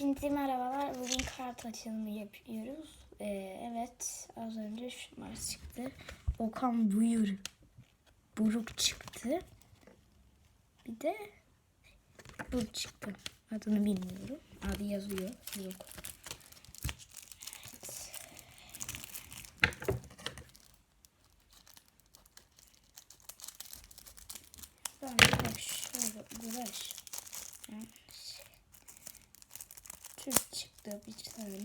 Hepinize merhabalar. Bugün kart açılımı yapıyoruz. Ee, evet az önce şunlar çıktı. Okan Buyur. Buruk çıktı. Bir de bu çıktı. Adını bilmiyorum. Adı yazıyor. Buruk. Evet. Ben de şöyle uğraş. Türk çıktı bir tane.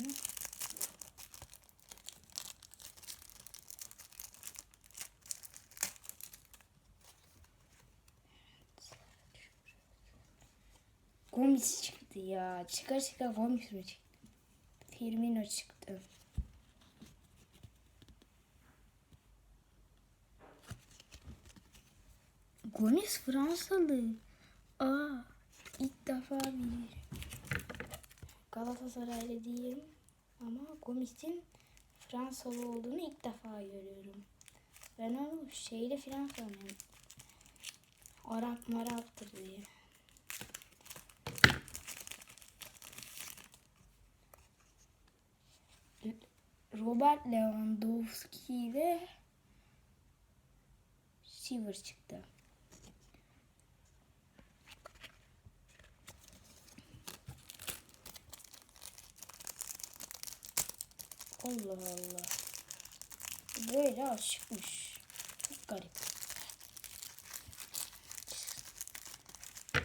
Gomis çıktı ya. Çıkar çıkar Gomis mi çıktı? Firmino çıktı. Gomis Fransalı. Aa, ilk defa biliyorum. Galatasaraylı değilim ama Gomis'in Fransalı olduğunu ilk defa görüyorum. Ben onu şeyle falan sanıyorum. Arap maraptır diye. Robert Lewandowski ile Silver çıktı. Allah Allah. Böyle açıkmış. Çok garip.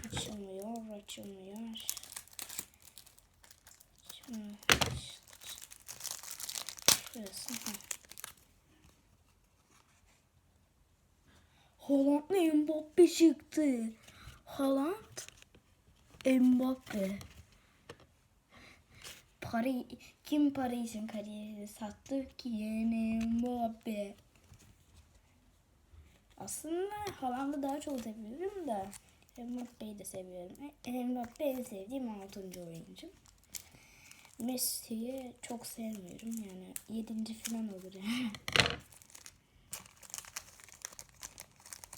Açılmıyor, açılmıyor. Açılmıyor. Şurası. Ha. Haaland'la Mbappe çıktı. Haaland, Mbappe. Para, kim para için kariyerini sattı ki yeni Mbappe. Aslında Haaland'ı daha çok seviyorum da Mbappe'yi de seviyorum. E, Mbappe en sevdiğim 6. oyuncu. Messi'yi çok sevmiyorum yani 7. falan olur yani.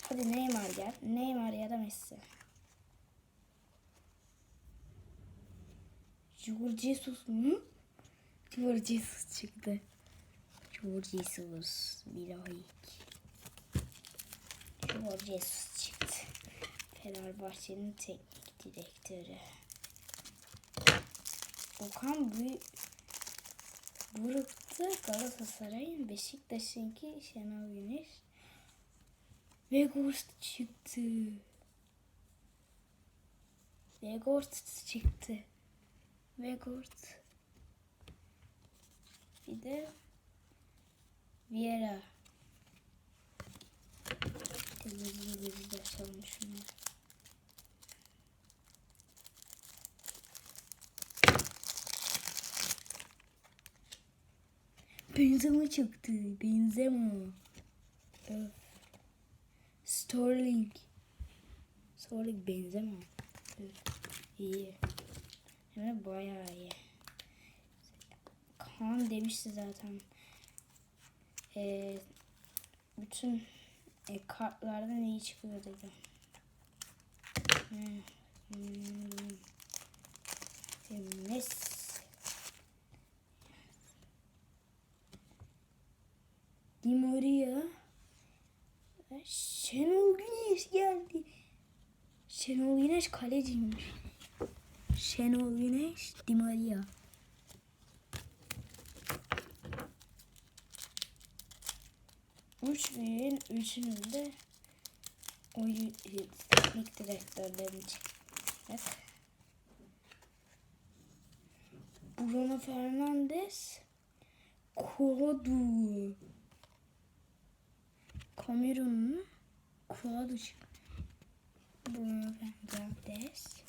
Hadi Neymar gel. Neymar ya da Messi. George Jesus mu? George Jesus çıktı. George Jesus. Like. George Jesus çıktı. Fenerbahçe'nin teknik direktörü. Okan bu Buruk'ta Galatasaray'ın Beşiktaş'ınki Şenol Güneş. Weghorst çıktı. Weghorst çıktı. Weghorst. Bir de Vieira. Hızlı hızlı açalım şunu. Benzema çıktı. Benzema. Öf. Sterling. Sterling Benzema. Öf. İyi. Hem de bayağı iyi. Kaan demişti zaten. Ee, bütün e, kartlardan iyi çıkıyor dedi. Hmm. Hmm. Messi. Di Maria. Şenol Güneş geldi. Şenol Güneş kaleciymiş. Şenol Güneş, Di Maria. Üç büyüğün üçünün de oyun teknik direktörlerini çıkacak. Bruno Fernandes, Kodu. Kamerun'un çıktı. Bruno Fernandes.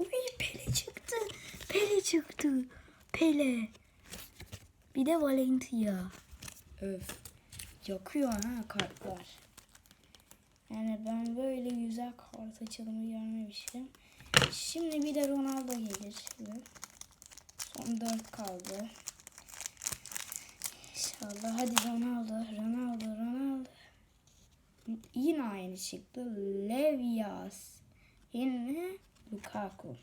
Uy Pele çıktı. Pele çıktı. Pele. Bir de Valencia. Öf. Yakıyor ha kartlar. Yani ben böyle güzel kart açılımı görmemiştim. Şimdi bir de Ronaldo gelir. Son 4 kaldı. Ronaldo. Hadi Ronaldo. Ronaldo. Ronaldo. Yine aynı çıktı. Levias. Yine Lukaku.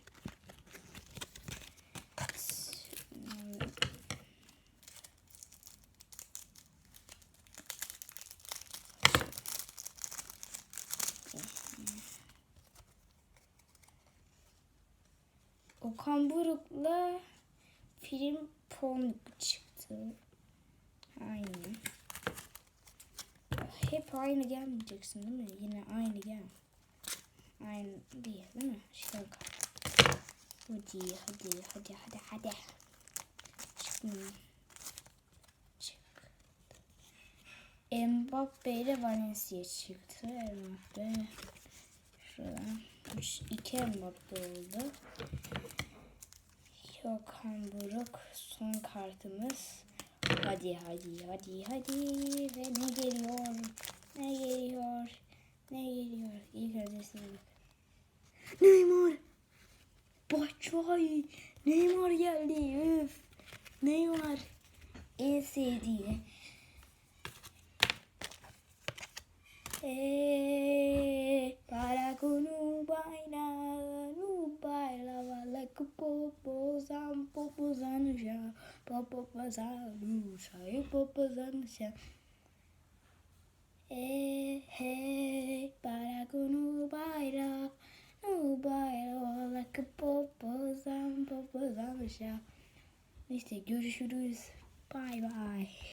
Okan Buruk'la film pon çıktı. Aynı. Hep aynı gelmeyeceksin değil mi? Yine aynı gel. Aynı değil değil mi? Şaka. Hadi hadi hadi hadi hadi. Çıkmıyor. Çık. Mbappe ile Valencia çıktı. Mbappe. Şuradan. Üç, iki Mbappe oldu. Yokan Buruk son kartımız. Hadi hadi hadi hadi ve ne geliyor? Ne geliyor? Ne geliyor? İlk önce. Neymar. Batshuayi. Neymar geldi. Üf. Neymar. En sevdiği. Eh, chão, popozão no chão, e. Eh, eh, para con un baila, no bailava like a popozão, popozão no chão. Neyse görüşürüz. Bye bye.